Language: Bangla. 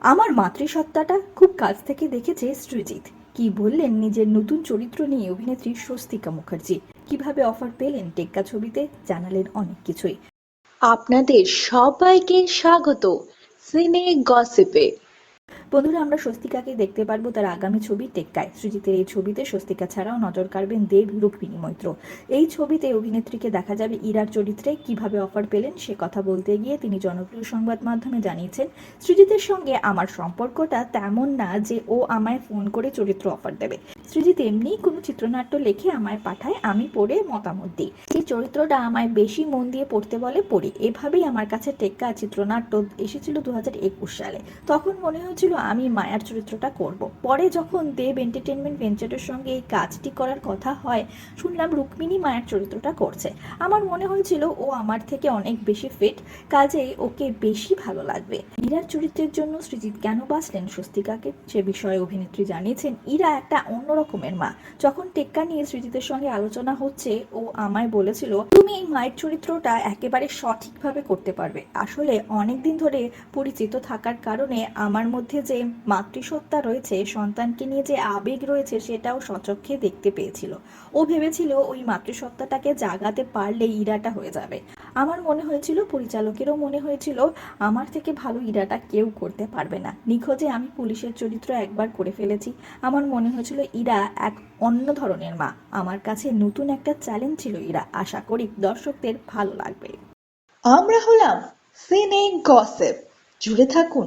আমার মাতৃসত্তাটা খুব কাছ থেকে দেখেছে সৃজিত কি বললেন নিজের নতুন চরিত্র নিয়ে অভিনেত্রী স্বস্তিকা মুখার্জি? কীভাবে অফার পেলেন টেক্কা ছবিতে? জানালেন অনেক কিছুই। আপনাদের সবাইকে স্বাগত। সিনে গসিপে। বন্ধুরা, আমরা স্বস্তিকাকে দেখতে পারব তার আগামী ছবি টেক্কায়। সৃজিতের এই ছবিতে স্বস্তিকা ছাড়াও নজর কাড়বেন দেব রুক্মিণী মৈত্র। এই ছবিতে অভিনেত্রীকে দেখা যাবে ইরার চরিত্রে, কীভাবে অফার পেলেন সে কথা বলতে গিয়ে তিনি জনপ্রিয় সংবাদ মাধ্যমে জানিয়েছেন, সৃজিতের সঙ্গে আমার সম্পর্কটা তেমন না যে ও আমায় ফোন করে চরিত্র অফার দেবে। সৃজিত এমনি কোনো চিত্রনাট্য লেখে আমায় পাঠায়, আমি পড়ে মতামত দিই। এই চরিত্রটা আমায় বেশি মন দিয়ে পড়তে বলে, পড়ি। এভাবেই আমার কাছে টেক্কা চিত্রনাট্য এসেছিল দু হাজার একুশ সালে। তখন মনে হয়েছিল আমি মায়ার চরিত্রটা করব। পরে যখন দেব এন্টারটেনমেন্ট ভেঞ্চারের সঙ্গে এই কাজটি করার কথা হয়, শুনলাম রুক্মিণী মায়ার চরিত্রটা করছে। আমার মনে হয়েছিল ও আমার থেকে অনেক বেশি ফিট কাজেই ওকে বেশি ভালো লাগবে। ইরার চরিত্রের জন্য সৃজিত কেন বাঁচলেন? স্বস্তিকাকে সে বিষয়ে অভিনেত্রী জানিয়েছেন, ইরা একটা অন্য রকমের মা। যখন টেক্কা নিয়ে সৃজিতের সঙ্গে আলোচনা হচ্ছে, ও আমায় বলেছিল, তুমি এই মায়ের চরিত্রটা একেবারে সঠিকভাবে করতে পারবে। আসলে অনেকদিন ধরে পরিচিত থাকার কারণে আমার মধ্যে যে মাতৃসত্তা রয়েছে, সন্তানকে নিয়ে যে আবেগ রয়েছে সেটাও সচক্ষে দেখতে পেয়েছিল। ও ভেবেছিল ওই মাতৃসত্তাটাকে জাগাতে পারলে ইরাটা হয়ে যাবে। আমার মনে হয়েছিল, পরিচালকেরও মনে হয়েছিল, আমার থেকে ভালো ইরাটা কেউ করতে পারবে না। নিখোঁজে আমি পুলিশের চরিত্র একবার করে ফেলেছি। আমার মনে হয়েছিল, ইরা এক অন্য ধরনের মা। আমার কাছে নতুন একটা চ্যালেঞ্জ ছিল ইরা। আশা করি দর্শকদের ভালো লাগবে। আমরা হলাম সিনে গসিপ জুড়ে থাকুন।